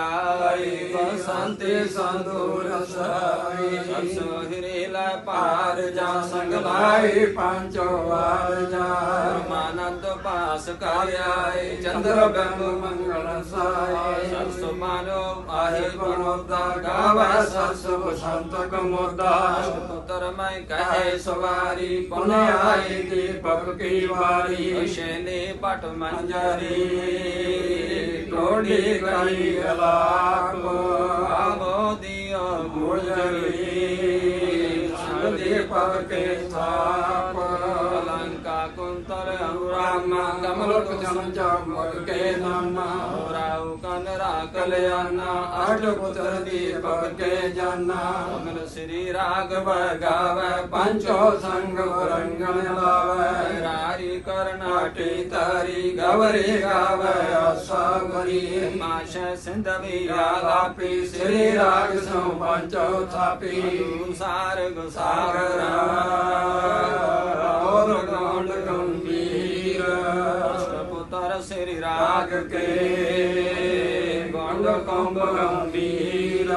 ਕਰਿਆਈ ਬਸੰਤੇ ਸੰਦੂਰ ਸਾਈ। ਸਤਸੋ ਹਿਰੇ ਲੈ ਪਾਰ ਜਾ ਸੰਗ ਲਾਈ ਪੰਚੋ ਵਾਰ ਜਾ ਮਾਨੰਦ ਪਾਸ ਕਾਰਿਆਏ ਚੰਦਰ ਬਿੰਬ ਮੰਗਲ ਸਾਈ। ਸਤਸੋ ਮਾਨੋ ਆਹੇ ਬਨੋਦਾ ਗਾਵੈ ਸਤਸੋ ਬਸੰਤ ਕਮੋਦਾ। ਪੁੱਤਰ ਮੈਂ ਕਹੇ ਸਵਾਰੀ ਪੁਨ ਆਈ ਦੀਪਕ ਕੀ ਵਾਰੀ। ਸ਼ੈਨੇ ਪਟ ਮੰਜਰੀ। ਕੋੜੀ ਕਰੀ ਅਲਾਪ ਆਵੋ ਦਿਓ ਗੁਜਰੀ। ਸੰਗ ਦੀਪਕ ਕੇ ਥਾਪ। ਰਾਮ ਕਮਲ ਕੁਚਨ ਚਮਕ ਕੇ ਨਾਮ। ਰਾਉ ਕੰਨ ਰਾਖ ਲਿਆਨਾ ਅਟ ਪੁੱਤਰ ਦੀਪਕ ਕੇ ਜਾਨਾ। ਕਮਲ ਸ੍ਰੀ ਰਾਗਵ ਗਾਵੈ ਪੰਚੋ ਸੰਗ ਰੰਗਣ ਲਾਵੈ ਰਾਰੀ ਕਰਨਾਟੀ ਤਾਰੀ ਗਵਰੇ ਗਾਵੈ, ਆਸਾ ਗਰੀ ਮਾਸ਼ ਸਿੰਧਵੀ ਆਲਾਪੀ ਸ੍ਰੀ ਰਾਗ ਸੋ ਪੰਚੋ ਥਾਪੀ। ਸਾਰਗ ਸਾਗਰ। ਔਰ ਅਸ਼ਟਪੁੱਤਰ ਸ੍ਰੀ ਰਾਗ ਕੇ ਗੌਂਡ ਕੰਬ ਗੰਭੀਰ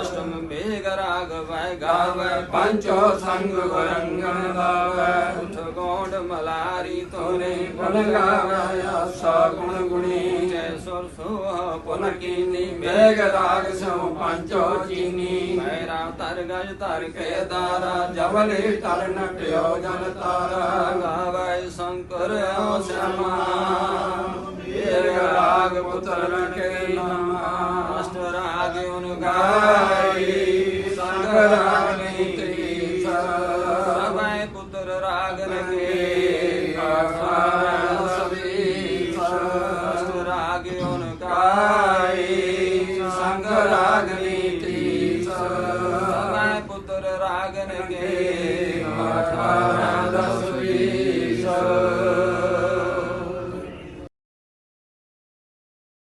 ਅਸ਼ਟਮ ਮੇਘ ਰਾਗ ਵੈ ਗਾਵੈ ਪੰਚੋ ਸੰਗ ਰੰਗਣ ਲਾਵੈ ਉਠ ਗੌਂਡ ਮਲਾਰੀ ਤੋਰੇ ਪੁਨ ਗਾਵੈ। ਆਸਾ ਗੁਣ ਗੁਣੀ। ਜੈ ਸੁਰ ਸੋਹ ਪੁਨ ਕੀਨੀ ਮੇਘ। ਰਾਗ ਸੋ ਪੰਚੋ ਚੀਨੀ। ਮੈਰਾ ਤਰ ਗਜ ਤਰ ਕੇ ਦਾਰਾ ਜਵਲੇ ਤਰ ਨਟਿਓ ਜਨ ਤਾਰਾ। ਗਾਵੈ ਸ਼ੰਕਰ ਸ਼ਮਾ ਏਕ ਭਗਵਤ ਰਖੇ ਨਾਮ। ਅਸ਼ਟਰਾਗ ਗੁਣ ਗਾਈ ਸੰਗ ਰਾਗ ਨੀਤੀ ਸਭੈ ਪੁੱਤਰ ਰਾਗ ਰਖੇ। ਆਸਾਰ ਸਭੀ ਅਸ਼ਟਰਾਗ ਗੁਣ ਗਾਈ। ਸੰਗ ਰਾਗ